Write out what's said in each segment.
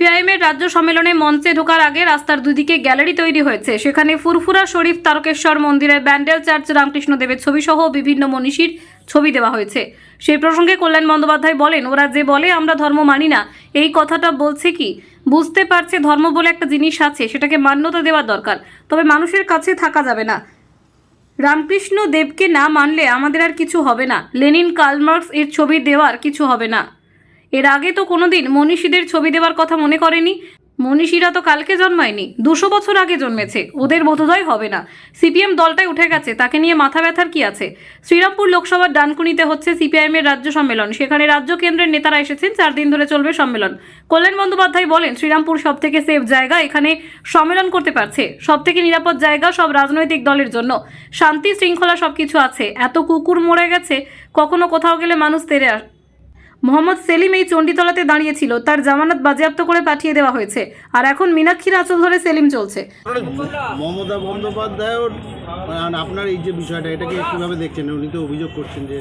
সিপিআইএমের রাজ্য সম্মেলনে মঞ্চে ঢোকার আগে রাস্তার দুদিকে গ্যালারি তৈরি হয়েছে। সেখানে ফুরফুরা শরীফ তারকেশ্বর মন্দিরের ব্যান্ডেল চার্চ রামকৃষ্ণ দেবের ছবি সহ বিভিন্ন মনীষীর ছবি দেওয়া হয়েছে। সেই প্রসঙ্গে কল্যাণ বন্দ্যোপাধ্যায় বলেন, ওরা যে বলে, আমরা ধর্ম মানি না। এই কথাটা বলছে কি? বুঝতে পারছে ধর্ম বলে একটা জিনিস আছে, সেটাকে মান্যতা দেওয়া দরকার। তবে মানুষের কাছে থাকা যাবে না। রামকৃষ্ণ দেবকে না মানলে আমাদের আর কিছু হবে না। লেনিন কার্লমার্কস এর ছবি দেওয়ার কিছু হবে না। এর আগে তো কোনোদিন মনীষীদের ছবি দেওয়ার কথা মনে করেনি। মনীষীরা তো কালকে জন্মায়নি, দুশো বছর আগে জন্মেছে, ওদের বোধোদয় হবে না। সিপিএম দলটাই উঠে গেছে, তাকে নিয়ে মাথা ব্যথার কি আছে? শ্রীরামপুর লোকসভার ডানকুনিতে হচ্ছে সিপিআইএমের রাজ্য সম্মেলন, সেখানে রাজ্য কেন্দ্রের নেতারা এসেছেন, চার দিন ধরে চলবে সম্মেলন। কল্যাণ বন্দ্যোপাধ্যায় বলেন, শ্রীরামপুর সব থেকে সেফ জায়গা এখানে সম্মেলন করতে পারছে সব থেকে নিরাপদ জায়গা সব রাজনৈতিক দলের জন্য। শান্তি শৃঙ্খলা সবকিছু আছে, এত কুকুর মরে গেছে, কখনো কোথাও গেলে মানুষ তেরে মোহাম্মদ সেলিম এই চণ্ডীতলাতে দাঁড়িয়েছিল। তার জামানত বাজেয়াপ্ত করে পাঠিয়ে দেওয়া হয়েছে। আর এখন মীনাক্ষীর আঁচল ধরে সেলিম চলছে। মমতা বন্দ্যোপাধ্যায়ও মানে আপনার এই যে বিষয়টা এটাকে কীভাবে দেখছেন? উনি তো অভিযোগ করছেন যে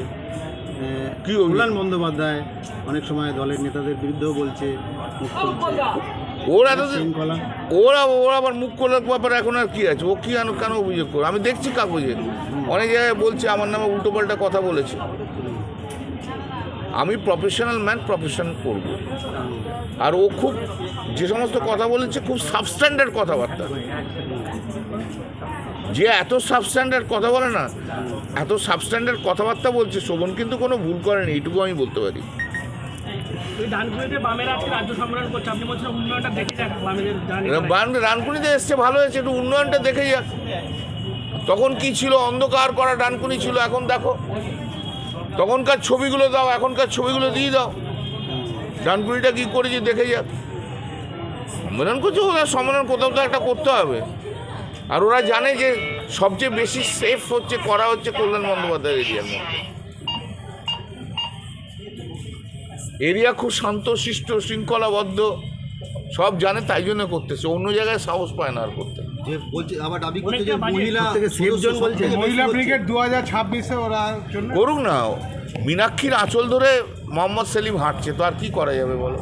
কি কল্যাণ বন্দ্যোপাধ্যায় অনেক সময় দলের নেতাদের বিরুদ্ধেও বলছে ওরা খুলছে। ওর ওরা আবার মুখ খোলার ব্যাপারে এখন আর কি আছে? ও কি কেন কেন অভিযোগ করে? আমি দেখছি কাগজে। অনেক জায়গায় বলছে আমার নামে উল্টোপাল্টা কথা বলেছে। আমি প্রফেশনাল ম্যান প্রফেশন করব। আর ও খুব যে সমস্ত কথা বলেছে খুব সাবস্ট্যান্ডার্ড কথাবার্তা। যে এত সাবস্ট্যান্ডার্ড কথা বলে না এত সাবস্ট্যান্ডার্ড কথাবার্তা বলছে শোভন কিন্তু কোনো ভুল করেনি এইটুকু আমি বলতে পারি। ডানকুনিতে রানকুনিতে এসছে ভালো হয়েছে একটু উন্নয়নটা দেখে যাক। তখন কি ছিল? অন্ধকার করা ডানকুনি ছিল এখন দেখো। তখনকার ছবিগুলো দাও, এখনকার ছবিগুলো দিয়ে দাও। ডানকুনিটা কি করেছি দেখে যাক। সম্মেলন করছে ওরা সম্মেলন কোথাও তো একটা করতে হবে। আর ওরা জানে যে সবচেয়ে বেশি সেফ হচ্ছে, করা হচ্ছে কল্যাণ বন্দ্যোপাধ্যায় এরিয়ার মধ্যে। এরিয়া খুব শান্তশিষ্ট, শৃঙ্খলাবদ্ধ, সব জানে তাই জন্য করতেছে। অন্য জায়গায় সাহস পায় না আর করতে। যে বলছে আবার দাবি করছে যে মহিলা থেকে বলছে। মহিলা ব্রিগেড দু হাজার ছাব্বিশে ওরা করুক না মীনাক্ষীর আঁচল ধরে মোহাম্মদ সেলিম হাঁটছে তো আর কি করা যাবে বলো?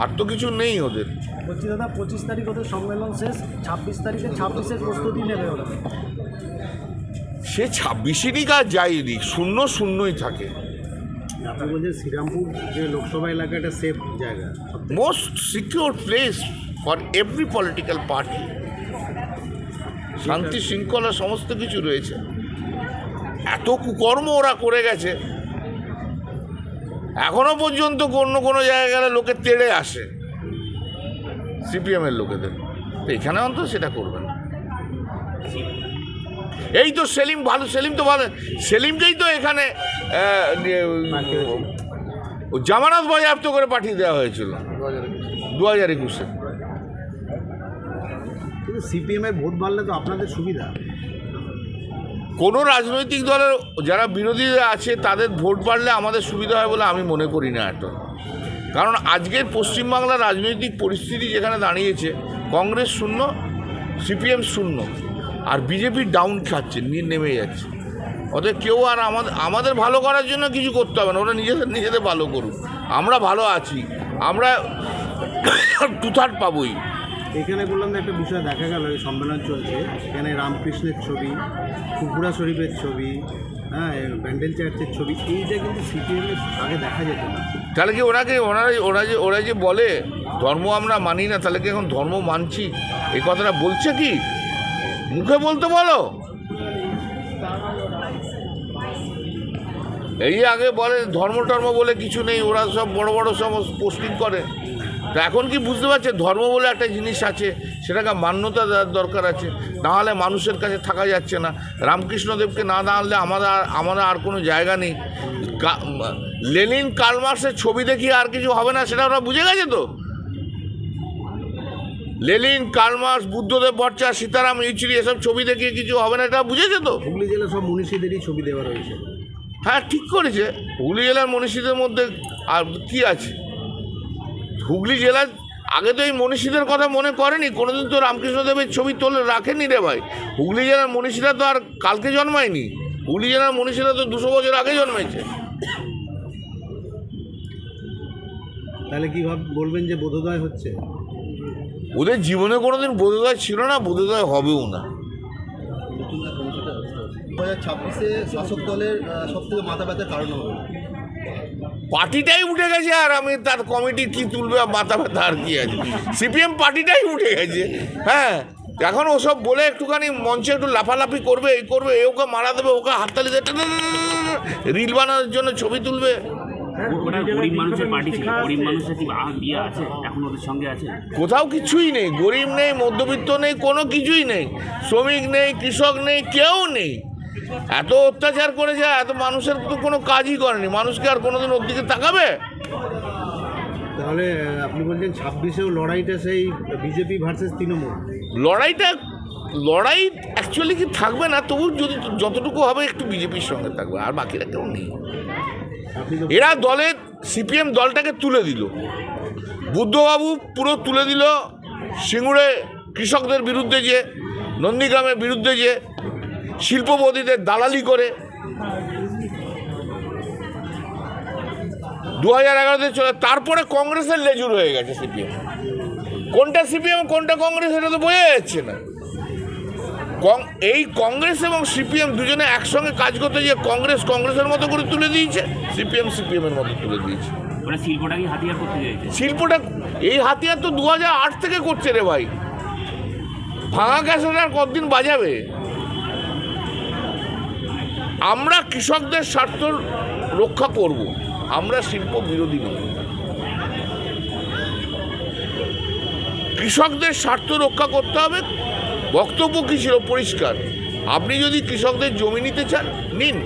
আর তো কিছু নেই ওদের। বলছি দাদা পঁচিশ তারিখ ওদের সম্মেলন শেষ ছাব্বিশ তারিখে ছাব্বিশের প্রস্তুতি নেবে ওরা। সে ছাব্বিশেরই কাজ যাই দিক শূন্য শূন্যই থাকে। আপনি বলছেন শ্রীরামপুর যে লোকসভা এলাকাটা সেফ জায়গা। Most secure place for every political party শান্তি শৃঙ্খলা সমস্ত কিছু রয়েছে। এত কুকর্ম ওরা করে গেছে। এখনও পর্যন্ত অন্য কোনো জায়গায় গেলে লোকে তেড়ে আসে। সিপিএমের লোকেদের। তো এখানে অন্তত সেটা করবে না এই তো সেলিম, ভালো সেলিম তো ভালো। সেলিমকেই তো এখানে জামানত বাজেয়াপ্ত করে পাঠিয়ে দেওয়া হয়েছিল। দু হাজার একুশে। কিন্তু সিপিএম এর ভোট বাড়লে তো আপনাদের সুবিধা। কোনো রাজনৈতিক দলের যারা বিরোধীরা আছে, তাদের ভোট বাড়লে আমাদের সুবিধা হয় বলে আমি মনে করি না এত। কারণ আজকের পশ্চিমবাংলার রাজনৈতিক পরিস্থিতি যেখানে দাঁড়িয়েছে, কংগ্রেস শূন্য, সিপিএম শূন্য, আর বিজেপি ডাউন খাচ্ছে নেমে যাচ্ছে। অতএব কেউ আর আমাদের আমাদের ভালো করার জন্য কিছু করতে হবে না, ওরা নিজেদের নিজেদের ভালো করুক। আমরা ভালো আছি, আমরা টু থার্ড পাবোই। এখানে বললাম একটা বিষয় দেখা গেল, এই সম্মেলন চলছে। এখানে রামকৃষ্ণের ছবি, কুকুরা শরীফের ছবি হ্যাঁ ব্যান্ডেল চার্চের ছবি এইটা কিন্তু সিপিএম এর আগে দেখা যেত না। তাহলে কি ওনাকে, ওনারা ওরা যে ওরা যে বলে, ধর্ম আমরা মানি না, তাহলে কি এখন ধর্ম মানছি? এই কথাটা বলছে কি? মুখে বলতে বলো। এই আগে বলে ধর্ম টর্ম বলে কিছু নেই, ওরা সব বড় বড় সব পোস্টিং করে। তো এখন কি বুঝতে পারছে ধর্ম বলে একটা জিনিস আছে সেটাকে মান্যতা দেওয়ার দরকার আছে। নাহলে মানুষের কাছে থাকা যাচ্ছে না। রামকৃষ্ণদেবকে না দাঁড়ালে আমাদের আর আমাদের আর কোনো জায়গা নেই। লেনিন কার্লমার্সের ছবি দেখি আর কিছু হবে না সেটা ওরা বুঝে গেছে তো? Lenin Karl Marx Buddhadeb Bhattacharya Sitaram Yechury এসব ছবি দেখিয়ে কিছু হবে না এটা বুঝেছে তো? হুগলি জেলার সব মনীষীদেরই ছবি দেওয়া রয়েছে। হ্যাঁ ঠিক করেছে। হুগলি জেলার মনীষীদের মধ্যে আর কি আছে? হুগলি জেলার আগে তো এই মনীষীদের কথা মনে করেনি কোনোদিন তো রামকৃষ্ণদেবের ছবি তোলে রাখেনি রে ভাই। হুগলি জেলার মনীষীরা তো আর কালকে জন্মায়নি। হুগলি জেলার মনীষীরা তো দুশো বছর আগে জন্মেছে তাহলে কি ভাব বলবেন যে বোধোদয় হচ্ছে? ওদের জীবনে কোনোদিন বোধোদয় ছিল না বোধোদয় হবেও না। দু হাজার ছাব্বিশে শাসক দলের সব থেকে মাথা ব্যথার কারণ হবে পার্টিটাই উঠে গেছে আর আমি তার কমিটি কি তুলবে আর মাথা ব্যথা আর কি আছে? সিপিএম পার্টিটাই উঠে গেছে। হ্যাঁ এখন ওসব বলে একটুখানি মঞ্চে একটু লাফালাফি করবে এই করবে এ ওকে মারা দেবে ওকে হাততালি দেবে রিল বানানোর জন্য ছবি তুলবে। আছে? কোথাও কিছুই নেই গরিব নেই মধ্যবিত্ত নেই কোনো কিছুই নেই শ্রমিক নেই কৃষক নেই কেউ নেই। এত অত্যাচার করেছে এত মানুষের তো কোনো কাজই করেনি। মানুষকে আর কোনোদিন ওর দিকে তাকাবে? তাহলে আপনি বলছেন ছাব্বিশেও লড়াইটা সেই বিজেপি ভার্সেস তৃণমূল। লড়াইটা লড়াই অ্যাকচুয়ালি কি থাকবে না? তবু যদি যতটুকু হবে একটু বিজেপির সঙ্গে থাকবে আর বাকিরা কেউ নেই। এরা দলের সিপিএম দলটাকে তুলে দিল। বুদ্ধবাবু পুরো তুলে দিল সিঙ্গুরে কৃষকদের বিরুদ্ধে যে নন্দীগ্রামের বিরুদ্ধে যে শিল্পপতিদের দালালি করে। দু হাজার এগারোতে চলে তারপরে কংগ্রেসের লেজুর হয়ে গেছে সিপিএম। কোনটা সিপিএম কোনটা কংগ্রেস এটা তো বোঝা যাচ্ছে না। কং- এই কংগ্রেস এবং সিপিএম দুজনে একসঙ্গে কাজ করতে গিয়ে কংগ্রেস কংগ্রেসের মতো করে তুলে দিয়েছে সিপিএম সিপিএমের মতো তুলে দিয়েছে। শিল্পটা চাইছে? শিল্পটা এই হাতিয়ার তো দু আট থেকে করছে রে ভাই। ভাঙা ক্যাসেট আর কতদিন বাজাবে? আমরা কৃষকদের স্বার্থ রক্ষা করব, আমরা শিল্প বিরোধী নই। কৃষকদের স্বার্থ রক্ষা করতে হবে, বক্তব্য কী ছিল পরিষ্কার। আপনি যদি কৃষকদের জমি নিতে চান, নিন,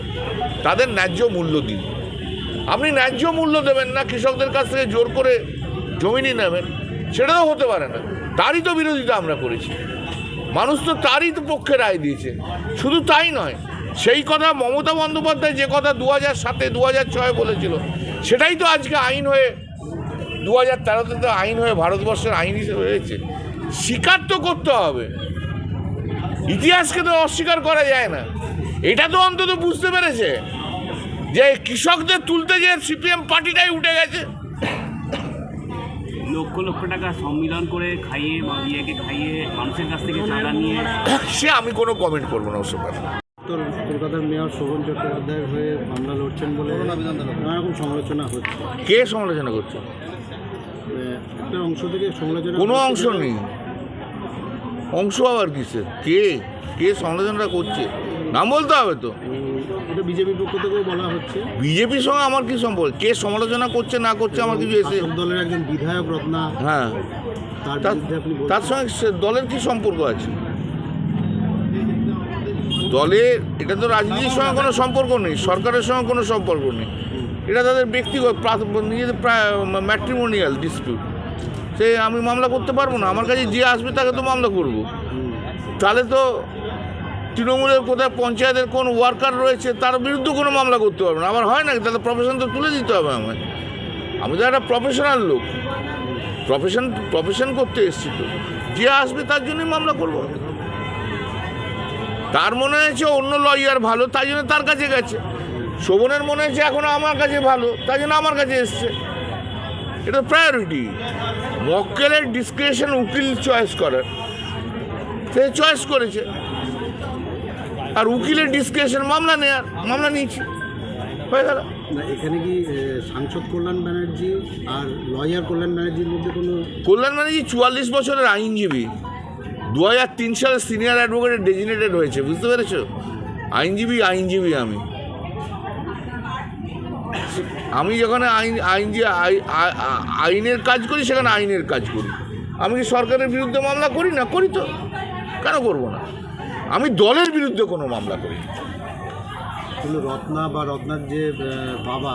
তাদের ন্যায্য মূল্য দিন। আপনি ন্যায্য মূল্য দেবেন না, কৃষকদের কাছ থেকে জোর করে জমি নিয়ে নেবেন সেটা তো হতে পারে না। তারই তো বিরোধিতা আমরা করেছি। মানুষ তো তারই তো পক্ষে রায় দিয়েছে। শুধু তাই নয় সেই কথা মমতা বন্দ্যোপাধ্যায় যে কথা দু হাজার সাতে দু হাজার ছয় বলেছিল সেটাই তো আজকে আইন হয়ে দু হাজার তেরোতে তো আইন হয়ে ভারতবর্ষের আইন হিসেবে হয়েছে স্বীকার তো করতে হবে। ইতিহাসকে তো অস্বীকার করা যায় না। এটা তো অন্তত বুঝতে পেরেছে যে কৃষকদের তুলতে গিয়ে সিপিএম পার্টিটাই উঠে গেছে। লক্ষ লক্ষ টাকা সম্মিলন করে খাইয়ে বা খাইয়ে মানুষের কাছ থেকে চাঁদা নিয়ে সে আমি কোনো কমেন্ট করব না ওসব কলকাতার মেয়র শোভন চট্টোপাধ্যায়ের হয়ে মামলা লড়ছেন বলে নানা রকম সমালোচনা হচ্ছে। কে সমালোচনা করছে? একটা অংশ থেকে সমালোচনা কোনো অংশ নেই। অংশ আবার কিসে কে? কে সমালোচনা করছে? নাম বলতে হবে তো। এটা বিজেপির পক্ষ থেকেও বলা হচ্ছে। বিজেপির সঙ্গে আমার কি সম্পর্ক? কে সমালোচনা করছে না করছে আমার কিছু এসে দলের একজন বিধায়ক রত্না হ্যাঁ। তার সঙ্গে দলের কি সম্পর্ক আছে? দলের এটা তো রাজনীতির সঙ্গে কোনো সম্পর্ক নেই, সরকারের সঙ্গে কোনো সম্পর্ক নেই। এটা তাদের ব্যক্তিগত নিজেদের ম্যাট্রিমোনিয়াল ডিসপিউট সে আমি মামলা করতে পারব না, আমার কাছে যে আসবে তাকে তো মামলা করব। তাহলে তো তৃণমূলের কোথায় পঞ্চায়েতের কোন ওয়ার্কার রয়েছে, তার বিরুদ্ধে কোনো মামলা করতে পারব না। আবার হয় না, তাহলে প্রফেশন তো তুলে দিতে হবে আমায়। আমি তো একটা প্রফেশনাল লোক। প্রফেশন প্রফেশন করতে এসেছি তো। যে আসবে তার জন্যই মামলা করব তার মনে হয়েছে অন্য লয়ার ভালো তাই জন্য তার কাছে গেছে। শোভনের মনে হয়েছে এখনও আমার কাছে ভালো তাই জন্য আমার কাছে এসছে। এটা প্রায়োরিটি মক্কেলের ডিসক্রিপশন উকিল চয়েস করার সে চয়েস করেছে। আর উকিলের ডিসক্রিপশন মামলা নেয়ার মামলা নিয়েছি। হয়ে গেল। না এখানে কি সাংসদ কল্যাণ ব্যানার্জি আর লয়ার কল্যাণ ব্যানার্জির মধ্যে কোনো কল্যাণ ব্যানার্জি চুয়াল্লিশ বছরের আইনজীবী। দু হাজার তিন সালে সিনিয়র অ্যাডভোকেট ডেজিনেটেড হয়েছে, বুঝতে পেরেছ? আইনজীবী আইনজীবী আমি। আমি যেখানে আইন আইনজীবী আইনের কাজ করি, সেখানে আইনের কাজ করি। আমি কি সরকারের বিরুদ্ধে মামলা করি? না করি তো। কেন করব না? আমি দলের বিরুদ্ধে কোনো মামলা করি। কিন্তু রত্না বা রত্নার যে বাবা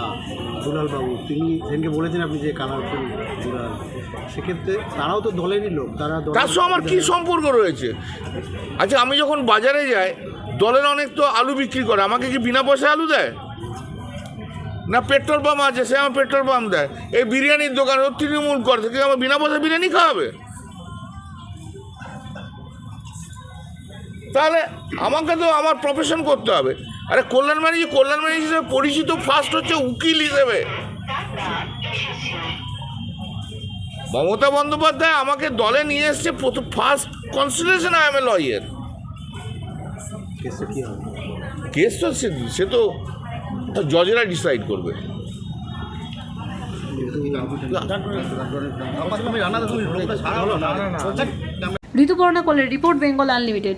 দুলাল বাবু তিনি সেদিনকে বলেছেন আপনি যে কালারফুল দুলাল সেক্ষেত্রে তারাও তো দলেরই লোক তারা তার সঙ্গে আমার কী সম্পর্ক রয়েছে? আচ্ছা আমি যখন বাজারে যাই দলের অনেক তো আলু বিক্রি করে আমাকে কি বিনা পয়সায় আলু দেয়? না পেট্রোল পাম্প আছে সে আমার পেট্রোল পাম্প দেয়। এই বিরিয়ানির দোকান ও তৃণমূল করে থেকে আমার বিনা পয়সায় বিরিয়ানি খাওয়াবে? তাহলে আমাকে তো আমার প্রফেশন করতে হবে। আরে কল্যাণ ম্যানেজি কল্যাণ ম্যানেজি হিসেবে পরিচিত ফার্স্ট হচ্ছে উকিল হিসেবে। মমতা বন্দ্যোপাধ্যায় আমাকে দলে নিয়ে এসছে প্রথম first consideration I am a lawyer কেসটা কী হবে কেস তো সে সে তো জজেরা ডিসাইড করবে। ঋতুপর্ণা কোলের রিপোর্ট বেঙ্গল আনলিমিটেড।